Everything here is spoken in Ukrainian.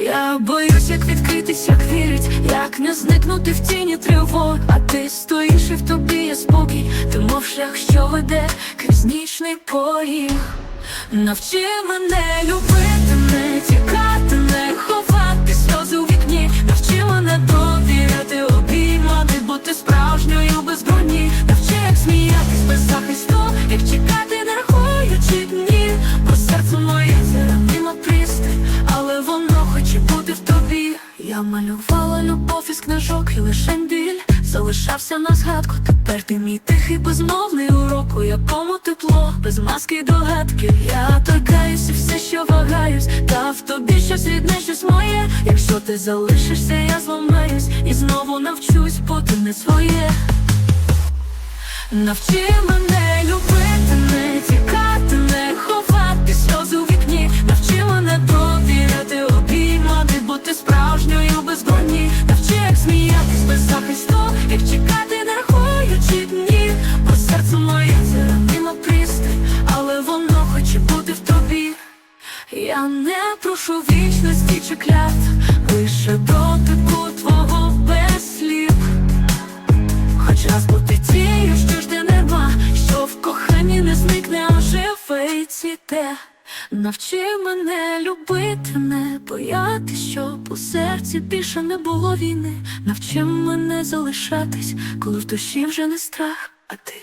Я боюсь, як відкритись, як вірить, як не зникнути в тіні тривог А ти стоїш і в тобі є спокій, ти мов шлях, що веде крізь нічний поріг. Навчи мене любити, Малювала любов із книжок і лише біль Залишався на згадку, тепер ти мій тихий безмовний урок, у якому тепло, без маски й догадки. Я торкаюсь і все, що вагаюсь, та в тобі щось рідне, щось моє. Якщо ти залишишся, я зламаюсь і знову навчусь бути не своє. Навчи мене Я не прошу вічності чи клят, лише дотику твого без слів. Хоч раз бути тією, що жде нема, що в коханні не зникне, а живе і цвіте. Навчи мене любити, не бояти, щоб у серці більше не було війни. Навчи мене залишатись, коли в душі вже не страх, а ти.